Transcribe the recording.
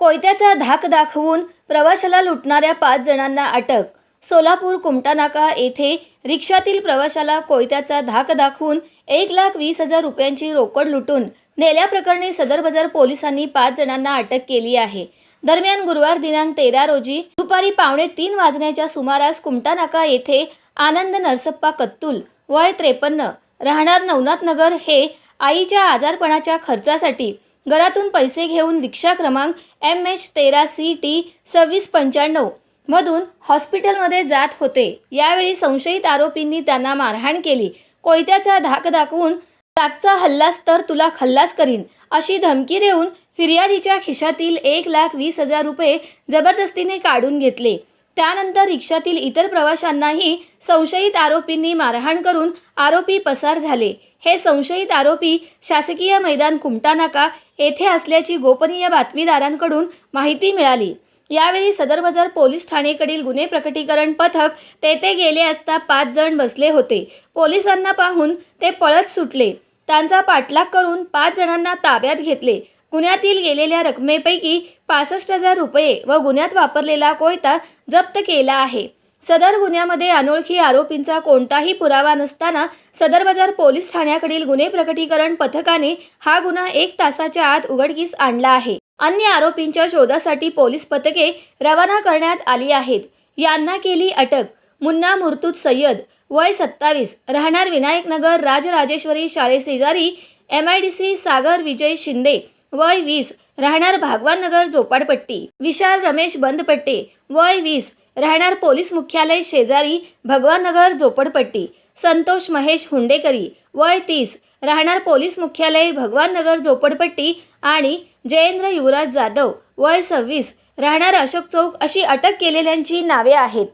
कोयत्याचा धाक दाखवून प्रवाशाला लुटणाऱ्या पाच जणांना अटक. सोलापूर कुमटानाका येथे रिक्षातील प्रवाशाला कोयत्याचा धाक दाखवून एक लाख वीस हजार रुपयांची रोकड लुटून नेल्याप्रकरणी सदर बाजार पोलिसांनी पाच जणांना अटक केली आहे. दरम्यान गुरुवार दिनांक तेरा रोजी दुपारी पावणे तीन वाजण्याच्या सुमारास कुमटानाका येथे आनंद नरसप्पा कत्तुल वय त्रेपन्न राहणार नवनाथ नगर हे आईच्या आजारपणाच्या खर्चासाठी घरातून पैसे घेऊन रिक्षा क्रमांक एम एच तेरा सी टी सव्वीस पंच्याण्णव मधून हॉस्पिटलमध्ये जात होते. यावेळी संशयित आरोपींनी त्यांना मारहाण केली. कोयत्याचा धाक दाखवून ताकचा हल्लास तर तुला खल्लास करीन अशी धमकी देऊन फिर्यादीच्या खिशातील एक लाख वीस हजार रुपये जबरदस्तीने काढून घेतले. त्यानंतर रिक्षातील इतर प्रवाशांनाही संशयित आरोपींनी मारहाण करून आरोपी पसार झाले. हे संशयित आरोपी शासकीय मैदान कुमटानाका येथे असल्याची गोपनीय बातमीदारांकडून माहिती मिळाली. यावेळी सदर बाजार पोलीस ठाणेकडील गुन्हे प्रकटीकरण पथक तेथे गेले असता पाच जण बसले होते. पोलिसांना पाहून ते पळत सुटले. त्यांचा पाठलाग करून पाच जणांना ताब्यात घेतले. गुन्ह्यातील गेलेल्या रकमेपैकी पासष्ट हजार रुपये व गुन्ह्यात वापरलेला कोयता जप्त केला आहे. सदर गुन्ह्यामध्ये अनोळखी आरोपींचा कोणताही पुरावा नसताना सदर बाजार पोलीस ठाण्याकडील गुन्हे प्रकटीकरण पथकाने हा गुन्हा एक तासाच्या आत उघडकीस आणला आहे. अन्य आरोपींच्या शोधासाठी पोलीस पथके रवाना करण्यात आली आहेत. यांना केली अटक. मुन्ना मुर्तुत सय्यद वय सत्तावीस राहणार Vinayaknagar Rajarajeshwari शाळेशेजारी M I D C Sagar Vijay Shinde वय वीस राहणार भागवाननगर झोपाडपट्टी विशाल रमेश बंदपट्टे वय वीस राहणार पोलीस मुख्यालय शेजारी भगवाननगर झोपडपट्टी संतोष महेश हुंडेकरी वय तीस राहणार पोलीस मुख्यालय भगवाननगर झोपडपट्टी आणि जयेंद्र युवराज जाधव वय सव्वीस राहणार अशोक चौक अशी अटक केलेल्यांची नावे आहेत.